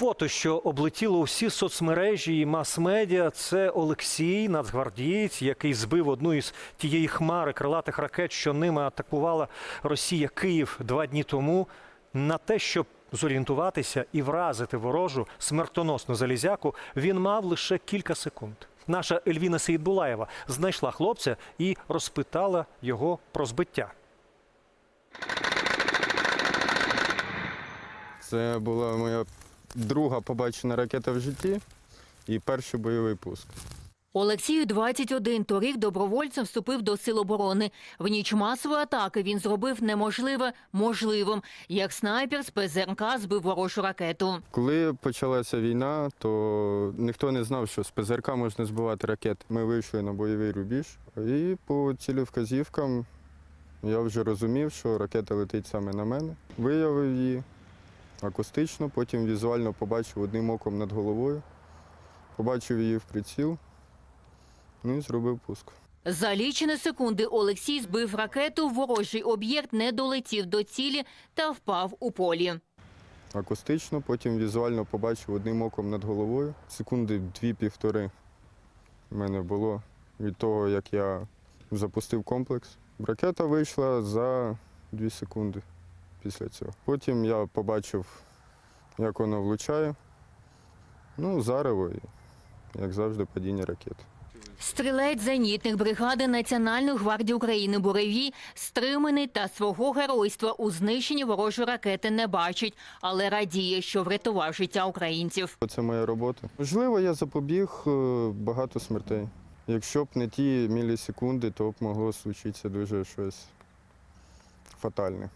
Фото, що облетіло усі соцмережі і мас-медіа, це Олексій, нацгвардієць, який збив одну із тієї хмари крилатих ракет, що ними атакувала Росія Київ два дні тому. На те, щоб зорієнтуватися і вразити ворожу смертоносну залізяку, він мав лише кілька секунд. Наша Ельвіна Сейдбулаєва знайшла хлопця і розпитала його про збиття. Це була моя друга побачена ракета в житті і перший бойовий пуск. Олексію 21. Торік добровольцем вступив до сил оборони. В ніч масової атаки він зробив неможливе можливим. Як снайпер з ПЗРК збив ворожу ракету. Коли почалася війна, то ніхто не знав, що з ПЗРК можна збивати ракети. Ми вийшли на бойовий рубіж, і по цілевказівкам я вже розумів, що ракета летить саме на мене. Виявив її акустично, потім візуально побачив одним оком над головою, побачив її в приціл, ну і зробив пуск. За лічені секунди Олексій збив ракету, ворожий об'єкт не долетів до цілі та впав у полі. акустично, потім візуально побачив одним оком над головою. Секунди дві-півтори в мене було від того, як я запустив комплекс. Ракета вийшла за дві секунди після цього. Потім я побачив, як вона влучає. Ну, зарево і, як завжди, падіння ракети. Стрілець зенітних бригади Національної гвардії України Буревій стриманий та свого геройства у знищенні ворожої ракети не бачить, але радіє, що врятував життя українців. Це моя робота. Можливо, я запобіг е, багато смертей. Якщо б не ті мілісекунди, то б могло случитися дуже щось фатальне.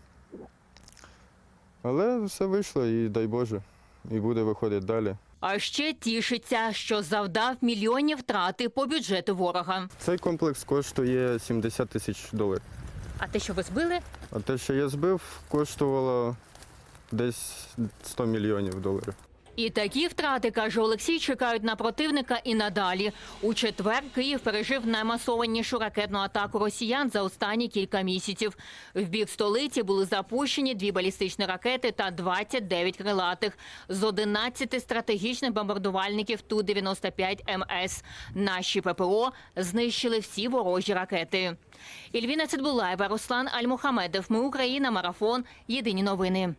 Але все вийшло і дай Боже, і буде виходити далі. А ще тішиться, що завдав мільйонів втрати по бюджету ворога. Цей комплекс коштує 70 тисяч доларів. А те, що ви збили, А те, що я збив, коштувало десь 100 мільйонів доларів. І такі втрати, каже Олексій, чекають на противника і надалі. У четвер Київ пережив наймасованішу ракетну атаку росіян за останні кілька місяців. В бік столиці були запущені дві балістичні ракети та 29 крилатих з 11 стратегічних бомбардувальників Ту-95 МС. Наші ППО знищили всі ворожі ракети. Ільвіна Цитбулаєва, Руслан Альмухамедов. Ми Україна. Марафон. Єдині новини.